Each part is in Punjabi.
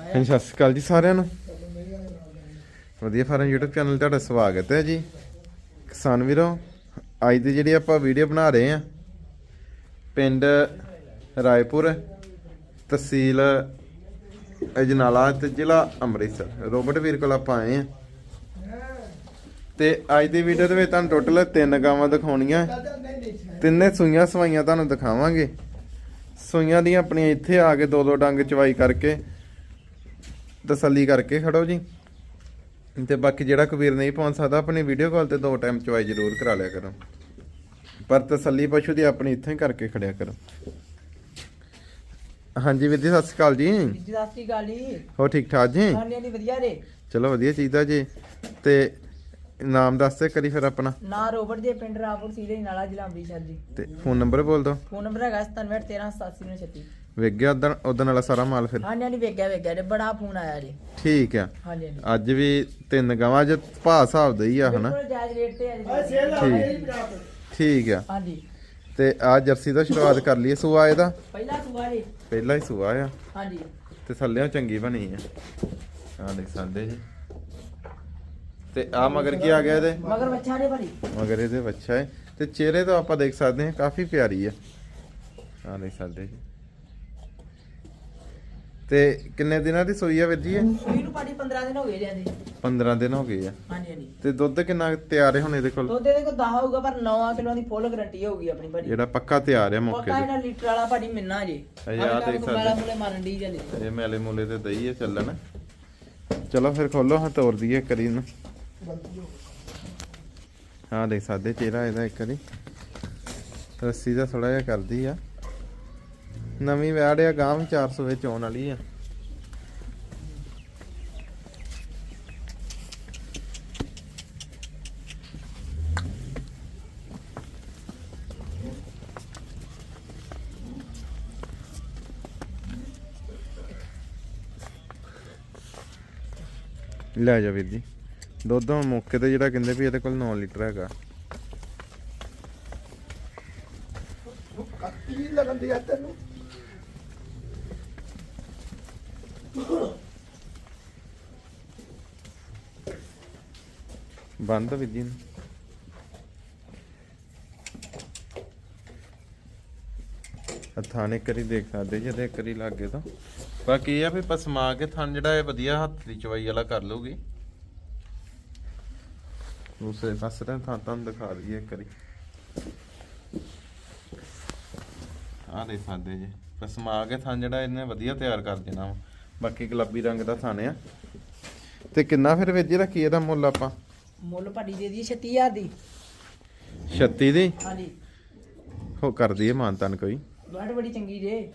ਹਾਂਜੀ, ਸਤਿ ਸ਼੍ਰੀ ਅਕਾਲ ਜੀ ਸਾਰਿਆਂ ਨੂੰ। ਵਧੀਆ ਫਾਰਮ YouTube ਚੈਨਲ ਤੁਹਾਡਾ ਸਵਾਗਤ ਹੈ ਜੀ। ਕਿਸਾਨ ਵੀਰੋ, ਅੱਜ ਦੀ ਜਿਹੜੀ ਆਪਾਂ ਵੀਡੀਓ ਬਣਾ ਰਹੇ ਆ ਪਿੰਡ ਰਾਏਪੁਰ ਤਹਿਸੀਲ ਅਜਨਾਲਾ ਤੇ ਜ਼ਿਲ੍ਹਾ ਅੰਮ੍ਰਿਤਸਰ। ਰੋਬਰਟ ਵੀਰ ਕੋਲ ਆਪਾਂ ਆਏ ਆ ਤੇ ਅੱਜ ਦੀ ਵੀਡੀਓ ਦੇ ਵਿੱਚ ਤੁਹਾਨੂੰ ਟੋਟਲ ਤਿੰਨ ਗਾਵਾਂ ਦਿਖਾਉਣੀਆਂ। ਤਿੰਨੇ ਸੂਈਆਂ ਸਵਾਈਆਂ ਤੁਹਾਨੂੰ ਦਿਖਾਵਾਂਗੇ। ਸੂਈਆਂ ਦੀਆਂ ਆਪਣੀਆਂ ਇੱਥੇ ਆ ਕੇ ਦੋ ਦੋ ਡੰਗ ਚਵਾਈ ਕਰਕੇ ਤਸੱਲੀ ਕਰਕੇ ਖੜੋ ਜੀ। ਤੇ ਬਾਕੀ ਜਿਹੜਾ ਕਬੀਰ ਨਹੀਂ ਪਹੁੰਚ ਸਕਦਾ ਆਪਣੀ ਵੀਡੀਓ ਕਾਲ ਤੇ ਦੋ ਟਾਈਮ ਚਵਾਈ ਜ਼ਰੂਰ ਕਰਾ ਲਿਆ ਕਰੋ। ਪਰ ਤਸੱਲੀ ਪਸ਼ੂ ਦੀ ਆਪਣੀ ਇੱਥੇ ਹੀ ਕਰਕੇ ਖੜਿਆ ਕਰੋ। ਹਾਂਜੀ ਵੀਰ ਜੀ ਸਤਿ ਸ਼੍ਰੀ ਅਕਾਲ ਜੀ। ਜੀ ਸਤਿ ਸ਼੍ਰੀ ਅਕਾਲ ਜੀ। ਹੋ ਠੀਕ ਠਾਕ ਜੀ? ਹਾਂਜੀ ਹਾਂਜੀ ਵਧੀਆ ਚਲੋ ਵਧੀਆ ਚਾਹੀਦਾ ਜੀ। ਤੇ ਨਾਮ ਦੱਸ ਤੇ ਕਰੀ ਫਿਰ ਆਪਣਾ। ਨਾਂ ਰੋਬਰਟ ਦੇ ਪਿੰਡ ਰਾਪੁਰ ਸੀਲੇ ਨਾਲਾ ਜ਼ਿਲ੍ਹਾ ਅੰਮ੍ਰਿਤਸਰ ਜੀ। ਤੇ ਫੋਨ ਨੰਬਰ ਬੋਲ ਦਿਓ। ਫੋਨ ਨੰਬਰ ਹੈਗਾ 9713878936 ਵੇਖ ਗਿਆ ਉਦਣ ਉਦਣ ਵਾਲਾ ਸਾਰਾ ਮਾਲ ਫਿਰ? ਹਾਂਜੀ ਹਾਂਜੀ ਵੇਖਿਆ ਵੇਖਿਆ ਜੀ ਬੜਾ ਫੋਨ ਆਇਆ ਜੀ ਠੀਕ ਆ। ਹਾਂਜੀ ਹਾਂਜੀ। ਅੱਜ ਵੀ ਤਿੰਨ ਗਾਵਾਂ ਅੱਜ ਭਾਅ ਹਿਸਾਬ ਦੇ ਹੀ ਆ ਹਨਾ? ਬਿਲਕੁਲ ਜਾਇਜ਼ ਰੇਟ ਤੇ ਹੈ ਜੀ। ਠੀਕ। ਆ। ਹਾਂਜੀ। ਤੇ ਆ ਜਰਸੀ ਦਾ ਸ਼ੁਰੂਆਤ ਕਰ ਲਈਏ ਸੂਆ ਇਹਦਾ? ਪਹਿਲਾ ਸੂਆ ਜੀ। ਪਹਿਲਾ ਹੀ ਸੂਆ ਆ। ਹਾਂਜੀ। ਤੇ ਥੱਲੇੋਂ ਚੰਗੀ ਬਣੀ ਆ। ਆ ਦੇਖ ਸਕਦੇ ਜੀ। ਤੇ ਆ ਮਗਰ ਕੀ ਆ ਗਿਆ ਇਹਦੇ? ਮਗਰ ਬੱਚਾ ਨੇ ਭਰੀ ਮਗਰ ਇਹਦੇ ਬੱਚਾ ਹੈ ਤੇ ਚਿਹਰੇ ਤੋਂ ਆਪਾਂ ਦੇਖ ਸਕਦੇ ਹਾਂ ਕਾਫੀ ਪਿਆਰੀ ਆ। ਆ ਦੇਖ ਸਕਦੇ ਜੀ। ਤੇ ਕਿੰਨੇ ਦਿਨਾਂ ਦੀ ਸੂਈ ਆ ਵੀਰ ਜੀ ਇਹ? ਸੂਈ ਨੂੰ ਪਾੜੀ 15 ਦਿਨ ਹੋ ਗਏ ਜਾਂਦੇ 15 ਦਿਨ ਹੋ ਗਏ ਆ। ਹਾਂਜੀ ਹਾਂਜੀ। ਤੇ ਦੁੱਧ ਕਿੰਨਾ ਤਿਆਰ ਹੈ ਹੁਣ ਇਹਦੇ ਕੋਲ? ਦੁੱਧ ਇਹਦੇ ਕੋਲ 10 ਹੋਊਗਾ ਪਰ 9 ਕਿਲੋ ਦੀ ਫੁੱਲ ਗਾਰੰਟੀ ਹੋਊਗੀ ਆਪਣੀ ਭਾਜੀ। ਜਿਹੜਾ ਪੱਕਾ ਤਿਆਰ ਹੈ ਮੌਕੇ ਪੱਕਾ ਤੇ। ਇਹਨਾਂ ਲੀਟਰ ਵਾਲਾ ਭਾਜੀ ਮਿੰਨਾ ਜੀ ਇਹ ਆਹ ਦੇਖ ਸਕਦੇ। ਮਾਲਾ ਮੁਲੇ ਮਾਰਨ ਦੀ ਜਾਂਦੇ ਇਹ ਮੈਲੇ ਮੂਲੇ ਤੇ ਦਈ ਹੈ ਚੱਲਣ। ਚਲੋ ਫਿਰ ਖੋਲੋ ਹਾਂ ਤੋਰ ਦਈਏ ਕਰੀ ਨੂੰ ਹਾਂ ਦੇਖ ਸਕਦੇ ਚਿਹਰਾ ਇਹਦਾ ਇੱਕ ਵਾਰੀ। ਰੱਸੀ ਦਾ ਥੋੜਾ ਜਿਹਾ ਕਰਦੀ ਆ। ਨਵੀਂ ਵੈੜ ਆ ਗਾਂ 400 ਵਿੱਚ ਆਉਣ ਵਾਲੀ ਆ। ਲੈ ਜਾ ਵੀਰ ਜੀ, ਦੁੱਧ ਹੁਣ ਮੌਕੇ ਤੇ ਜਿਹੜਾ ਕਹਿੰਦੇ ਵੀ ਇਹਦੇ ਕੋਲ 9 ਲੀਟਰ ਹੈਗਾ। ਕੱਤੀ ਲੱਗਦੀ ਆ ਤੈਨੂੰ। ਬੰਦ ਆ ਵੀਰ ਨੂੰ। ਹੱਥਾਂ ਨੇ ਕਰੀ ਦੇਖ ਸਕਦੇ ਜੀ ਤੇ ਕਰੀ ਲੱਗੇ ਤਾਂ। ਬਾਕੀ ਇਹ ਆ ਵੀ ਪਸਮਾ ਕੇ ਥਣ ਜਿਹੜਾ ਇਹ ਵਧੀਆ ਹੱਥ ਦੀ ਚਵਾਈ ਵਾਲਾ ਕਰ ਲੂਗੀ ਦੂਸਰੇ ਪਾਸੇ ਤਾਂ ਥਾਂ ਤੁਹਾਨੂੰ ਦਿਖਾ ਦਈਏ ਇੱਕ ਵਾਰੀ। ਆਹ ਦੇਖ ਸਕਦੇ ਜੀ। ਪਸਮਾ ਕੇ ਥਣ ਜਿਹੜਾ ਇਹਨੇ ਵਧੀਆ ਤਿਆਰ ਕਰ ਦੇਣਾ ਵਾ। ਬਾਕੀ ਗੁਲਾਬੀ ਰੰਗ ਦਾ ਥਣ ਆ। ਤੇ ਕਿੰਨਾ ਫਿਰ ਵੀਰ ਜੀ ਰੱਖੀ ਇਹਦਾ ਮੁੱਲ ਆਪਾਂ? ਮੁੱਲ ਭਾਜੀ ਦੇ ਦੀ 36000 ਦੀ। 36 ਦੀ? ਹਾਂਜੀ। ਹੋ ਕਰ ਦਈਏ ਮਾਨਤਨ ਕੋਈ। ਬੜੀ ਬੜੀ ਚੰਗੀ ਜੇ।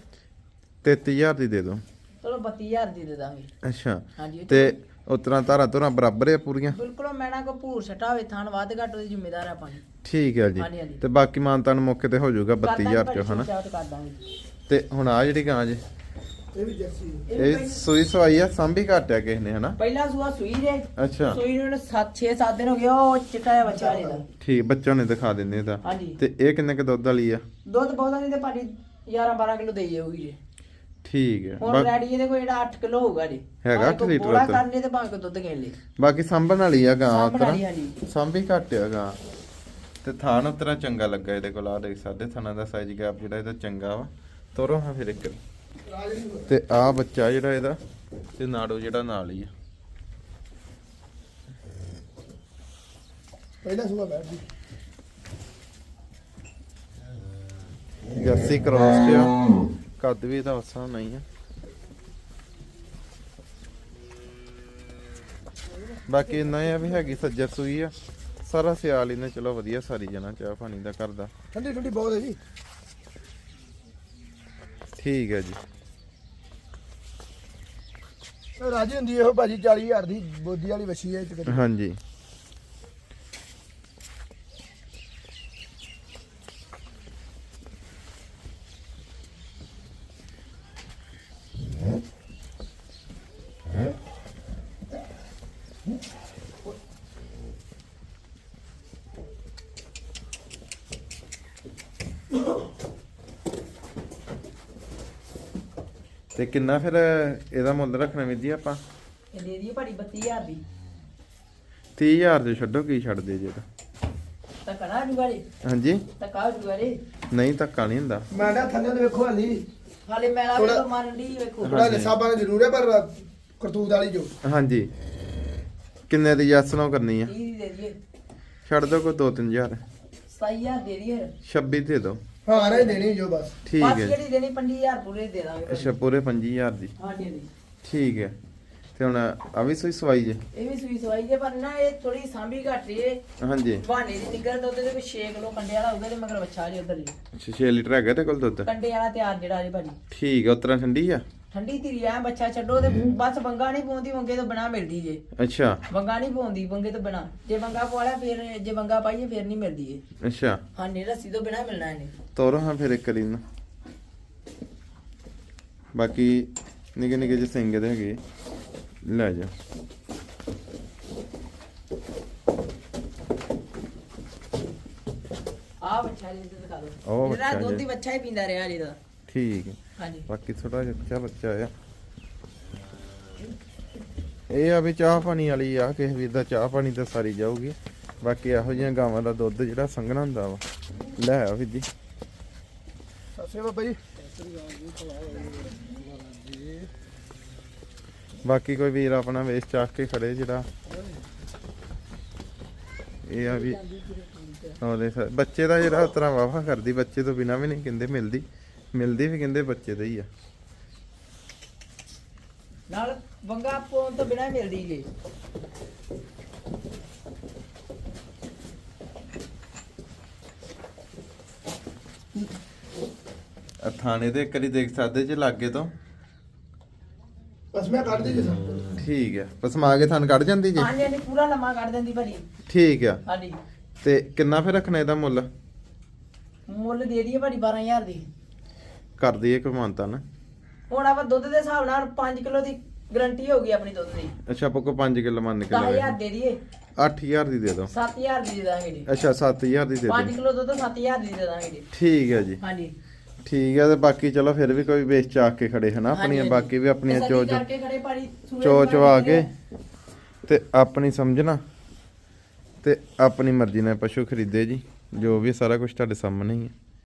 33000 ਦੀ ਦੇ ਦੋ। ਚਲੋ 32000 ਦੀ ਦੇ ਦਾਂਗੇ। ਅੱਛਾ। ਹਾਂਜੀ ਤੇ ਉਤਰਾ ਤਾਰਾ ਤੁਰਾਂ ਬਰਾਬਰ ਆ ਪੂਰੀਆਂ? ਬਿਲਕੁਲ ਮੈਣਾ ਕੋ ਭੂਰ ਛਟਾ ਹੋਵੇ ਥਾਨ ਵੱਧ ਘੱਟ ਉਹਦੀ ਜ਼ਿੰਮੇਦਾਰ ਆਪਾਂ ਜੀ। ਠੀਕ ਹੈ ਜੀ। ਤੇ ਬਾਕੀ ਮਾਨਤਨ ਮੌਕੇ ਤੇ ਹੋ ਜਾਊਗਾ 32000 ਚ ਹਨਾ? ਤੇ ਹੁਣ ਆ ਜਿਹੜੀ ਗਾਂ ਜੀ। ਇਹ ਵੀ ਜਰਸੀ ਇਹ ਸੂਈ ਸਵਾਈ ਆ ਸੰਭੀ ਘਟਿਆ ਕਿਸੇ ਨੇ ਹਨਾ? ਪਹਿਲਾ ਸੂਆ ਸੂਈ ਜੇ। ਅੱਛਾ। ਸੂਈ ਨੂੰ 7 6 7 ਦਿਨ ਹੋ ਗਏ ਉਹ ਚਿੱਟਾ ਜਿਹਾ ਬੱਚਾ ਇਹਦਾ ਠੀਕ ਬੱਚਾ ਨੇ ਦਿਖਾ ਦਿੰਦੇ ਇਹਦਾ ਹਾਂਜੀ। ਤੇ ਇਹ ਕਿੰਨੇ ਕ ਦੁੱਧ ਵਾਲੀ ਆ? ਦੁੱਧ ਬਹੁਤਾ ਨਹੀਂ ਤੇ ਭਾਜੀ 11 12 ਕਿਲੋ ਦੇਈ ਜਾਊਗੀ ਜੀ। ਠੀਕ ਹੈ ਹੁਣ ਰੈਡੀ ਇਹਦੇ ਕੋਲ ਜਿਹੜਾ 8 ਕਿਲੋ ਹੋਊਗਾ ਜੀ। ਹੈਗਾ ਭਾਵੇਂ ਅੱਠ ਕੋਈ ਲੀਟਰ ਬੋਲਾ ਦੁੱਧ। ਕਰਨੇ ਤੇ ਕੋਈ ਦੁੱਧ ਗੇਣ ਲਈ ਬਾਕੀ ਸੰਭਣ ਵਾਲੀ ਆ ਗਾਂ ਸਾਂਭਣ ਉਤਰਾ। ਸੰਭੀ ਘਟਿਆ ਗਾਂ। ਤੇ ਥਾਣ ਉਤਰਾ ਚੰਗਾ ਲੱਗਾ ਇਹਦੇ ਕੋਲ ਆ ਦੇਖ ਸਾਡੇ ਥਾਣਾ ਦਾ ਸਾਈਜ਼ ਗੈਪ ਜਿਹੜਾ ਇਹਦਾ ਚੰਗਾ ਵਾ। ਤੋਰੋ ਹਾਂ ਫਿਰ ਇੱਕ। ਤੇ ਆ ਬੱਚਾ ਜਿਹੜਾ ਇਹਦਾ ਤੇ ਨਾੜੋ ਜਿਹੜਾ ਨਾਲ ਹੀ ਆ। ਪਹਿਲਾ ਸੁਆ ਬੈਠਦੀ ਜਰਸੀ ਕ੍ਰਾਸ ਤੇ ਆ। ਕੱਦ ਵੀ ਇਹਦਾ ਵਸਾ ਨਹੀਂ ਆ। ਬਾਕੀ ਇੰਨਾ ਆ ਵੀ ਹੈਗੀ ਸੱਜਰ ਸੂਈ ਆ। ਸਾਰਾ ਸਿਆਲ ਇਹਨੇ ਚਲੋ ਵਧੀਆ ਸਾਰੀ ਜਣਾ ਚਾਹ ਪਾਣੀ ਦਾ ਕਰਦਾ ਠੰਡੀ ਠੰਡੀ ਬਹੁਤ ਹੈ ਜੀ। ਠੀਕ ਹੈ ਜੀ। ਰਾਜੀ ਹੁੰਦੀ ਇਹੋ ਭਾਜੀ 40000 ਦੀ ਬੋਦੀ ਵਾਲੀ ਵਛੀ ਹੈ ਤੇ ਹਾਂਜੀ। ਤੇ ਕਿੰਨਾ ਫਿਰ ਇਹਦਾ ਮੁੱਲ ਰੱਖਣਾ ਵੀਰ ਜੀ ਆਪਾਂ? ਇਹ ਦੇ ਦਈਏ ਭਾਜੀ 32000 ਦੀ। 30000 ਦੇ ਛੱਡੋ ਕੀ ਛੱਡਦੇ ਜੇ ਤਾਂ। ਤਾਂ ਕਣਾ ਜੁਗਾਰੇ ਹਾਂਜੀ? ਤਾਂ ਕਾ ਜੁਗਾਰੇ ਨਹੀਂ ਧੱਕਾ ਨਹੀਂ ਹੁੰਦਾ। ਮੈਂ ਨਾ ਥੱਲੇ ਨੂੰ ਵੇਖੋ ਹਾਲੀ। ਹਾਲੇ ਮੇਲਾ ਵੀ ਤਾਂ ਮਾਰਨ ਦੀ ਵੇਖੋ। ਥੋੜਾ ਨਸਾਬਾਂ ਦਾ ਜ਼ਰੂਰ ਹੈ ਪਰ ਕਰਤੂਤ ਵਾਲੀ ਜੋ। ਹਾਂਜੀ। ਕਿੰਨੇ ਦੀ ਯੈਸ ਨੋ ਕਰਨੀ ਆ? 30 ਦੀ ਦੇ ਦਈਏ ਛੱਡ ਦੋ ਕੋਈ 2-3000 27000 ਦੇ ਦਈਏ 26 ਦੇ ਦਿਓ ਹਾਂ ਦੇਣੀ ਜੋ ਬਸ। ਠੀਕ ਬਸ ਹੈ ਜਿਹੜੀ ਦੇਣੀ 25000 ਪੂਰੇ ਦੇ ਦਾਂਗੇ। ਅੱਛਾ ਪੂਰੇ 25000 ਦੀ। ਹਾਂਜੀ ਹਾਂਜੀ। ਠੀਕ ਹੈ। ਤੇ ਹੁਣ ਆ ਵੀ ਸੋਈ ਸਵਾਈ ਜੇ? ਇਹ ਵੀ ਸੂਈ ਸਵਾਈ ਜੇ ਪਰ ਨਾ ਇਹ ਥੋੜੀ ਸਾਂਭੀ ਘੱਟ ਏ ਹਾਂਜੀ। ਬਹਾਨੇ ਦੀ ਨਿਕਲ ਦੁੱਧ ਦੇ ਵਿੱਚ 6 ਕਿਲੋ ਕੰਡੇ ਵਾਲਾ ਹੋਊਗਾ ਤੇ ਮਗਰ ਬੱਚਾ ਜੇ ਉਧਰ ਜੀ ਅੱਛਾ 6 ਲੀਟਰ ਹੈਗਾ ਤੇ ਕੋਲ ਦੁੱਧ? ਕੰਡੇ ਵਾਲਾ ਤਿਆਰ ਜਿਹੜਾ ਜੇ ਭਾਜੀ। ਠੀਕ ਹੈ ਉਤਰਾ ਠੰਡੀ ਆ? ਠੰਡੀ ਧੀਰੀ ਆ ਬੱਚਾ ਛੱਡੋ ਤੇ ਬਸ ਬੰਗਾ ਨਹੀਂ ਪਾਉਂਦੀ ਵੰਗੇ ਤੋਂ ਬਣਾ ਮਿਲਦੀ ਜੇ। ਅੱਛਾ। ਵੰਗਾ ਨਹੀਂ ਪਾਉਂਦੀ ਵੰਗੇ ਤੋਂ ਬਣਾ ਜੇ ਵੰਗਾ ਪਵਾਲਿਆ ਫਿਰ ਜੇ ਵੰਗਾ ਪਾਈਏ ਫਿਰ ਨਹੀਂ ਮਿਲਦੀ ਏ ਅੱਛਾ। ਹਾਂ ਨਹੀਂ ਰੱਸੀ ਤੋਂ ਬਿਨਾ ਮਿਲਣਾ ਇਹਨੇ। ਤੋਰੋ ਹਾਂ ਫਿਰ ਇੱਕ ਵਾਰੀ ਨਾ ਬਾਕੀ ਨਿੱਕੇ ਨਿੱਕੇ ਜਿਹੇ ਸਿੰਘ ਦੇ ਹੈਗੇ। ਲੈ ਜਾ। ਆ ਬੱਚਾ ਜੀ ਦਿਖਾ ਦਿਓ। ਉਹ ਜਿਹੜਾ ਬੱਚਾ ਦੁੱਧ। ਹੀ ਬੱਚਾ ਹੀ ਪੀਂਦਾ ਰਿਹਾ ਜੀ ਦਾ ਠੀਕ ਹੈ। ਹਾਂਜੀ। ਬਾਕੀ ਥੋੜਾ ਜਿਹਾ ਬੱਚਾ ਬੱਚਾ ਆ। ਇਹ ਆ ਵੀ ਚਾਹ ਪਾਣੀ ਵਾਲੀ ਆ ਕਿਸੇ ਵੀਰ ਦਾ ਚਾਹ ਪਾਣੀ ਤਾਂ ਸਾਰੀ ਜਾਊਗੀ। ਬਾਕੀ ਇਹੋ ਜਿਹੀਆਂ ਗਾਵਾਂ ਦਾ ਦੁੱਧ ਜਿਹੜਾ ਸੰਘਣਾ ਹੁੰਦਾ ਵਾ। ਲੈ ਆ ਵੀਰ ਜੀ। ਸਸੇ ਬਾਬਾ ਜੀ। ਬਾਕੀ ਕੋਈ ਵੀਰ ਆਪਣਾ ਵੇਚ ਚਾਹ ਕੇ ਖੜੇ ਜਿਹੜਾ। ਇਹ ਆ ਵੀ ਉਹਦੇ ਬੱਚੇ ਦਾ ਜਿਹੜਾ ਉਤਰਾ ਵਾਵਾ ਕਰਦੀ ਬੱਚੇ ਤੋਂ ਬਿਨਾ ਵੀ ਨਹੀਂ ਕਹਿੰਦੇ ਮਿਲਦੀ। ਮਿਲਦੀ ਵੀ ਕਹਿੰਦੇ ਬੱਚੇ ਦਾ ਹੀ ਆ। ਨਾਲ ਵੰਗਾ ਪਾਉਣ ਤੋਂ ਬਿਨਾ ਮਿਲਦੀ ਜੀ। ਆ ਥਾਣੇ ਤੇ ਇੱਕ ਵਾਰੀ ਦੇਖ ਸਕਦੇ ਜੇ ਲਾਗੇ ਤੋਂ। ਬਸ ਮੈਂ ਕੱਢ ਦੇ ਜੀ ਠੀਕ ਹੈ ਪਸਮਾ ਕੇ ਥਾਨ ਕੱਢ ਜਾਂਦੀ ਜੀ। ਹਾਂਜੀ ਹਾਂਜੀ ਪੂਰਾ ਲੰਮਾ ਕੱਢ ਦਿੰਦੀ ਭਾਜੀ। ਠੀਕ ਆ। ਹਾਂਜੀ। ਤੇ ਕਿੰਨਾ ਫਿਰ ਰੱਖਣਾ ਇਹਦਾ ਮੁੱਲ? ਮੁੱਲ ਦੇ ਦਈਏ ਭਾਜੀ 12000 ਦੀ। ਕਰ ਦਈਏ ਕੋਈ ਮਾਨਤਾ ਨਾ ਹੁਣ ਆਪਾਂ ਦੁੱਧ ਦੇ ਹਿਸਾਬ ਨਾਲ 5 ਕਿਲੋ ਦੀ ਗਰੰਟੀ ਹੋਊਗੀ ਆਪਣੀ ਦੁੱਧ ਦੀ। ਅੱਛਾ ਆਪਾਂ ਕੋ 5 ਕਿਲੋ ਮੰਨ ਕੇ 10000 ਲਵੇ ਦੇ ਦਈਏ। 8000 ਦੀ ਦੇ ਦਿਓ। 7000 ਦੀ ਦੇ ਦਾਂਗੇ ਜੀ। ਅੱਛਾ 7000 ਦੀ ਦੇ 5 ਦਿਓ। ਕਿਲੋ ਦੁੱਧ 7000 ਦੀ ਦੇ ਦਾਂਗੇ ਜੀ। ਠੀਕ ਹੈ ਜੀ। ਹਾਂਜੀ। ਠੀਕ ਹੈ ਤੇ ਬਾਕੀ ਚਲੋ ਫਿਰ ਵੀ ਕੋਈ ਵੇਚ ਚਾਕ ਕੇ ਖੜੇ ਹਨਾ ਆਪਣੀਆਂ। ਬਾਕੀ ਵੀ ਆਪਣੀਆਂ ਚੋ ਚੋ ਕਰਕੇ ਖੜੇ ਸੂਏ ਚੋ ਦੇ। ਕੇ ਤੇ ਆਪਣੀ ਸਮਝਣਾ ਤੇ ਆਪਣੀ ਮਰਜ਼ੀ ਨਾਲ ਪਸ਼ੂ ਖਰੀਦੇ ਜੀ ਜੋ ਵੀ ਸਾਰਾ ਕੁਝ ਤੁਹਾਡੇ ਸਾਹਮਣੇ ਹੀ ਹੈ।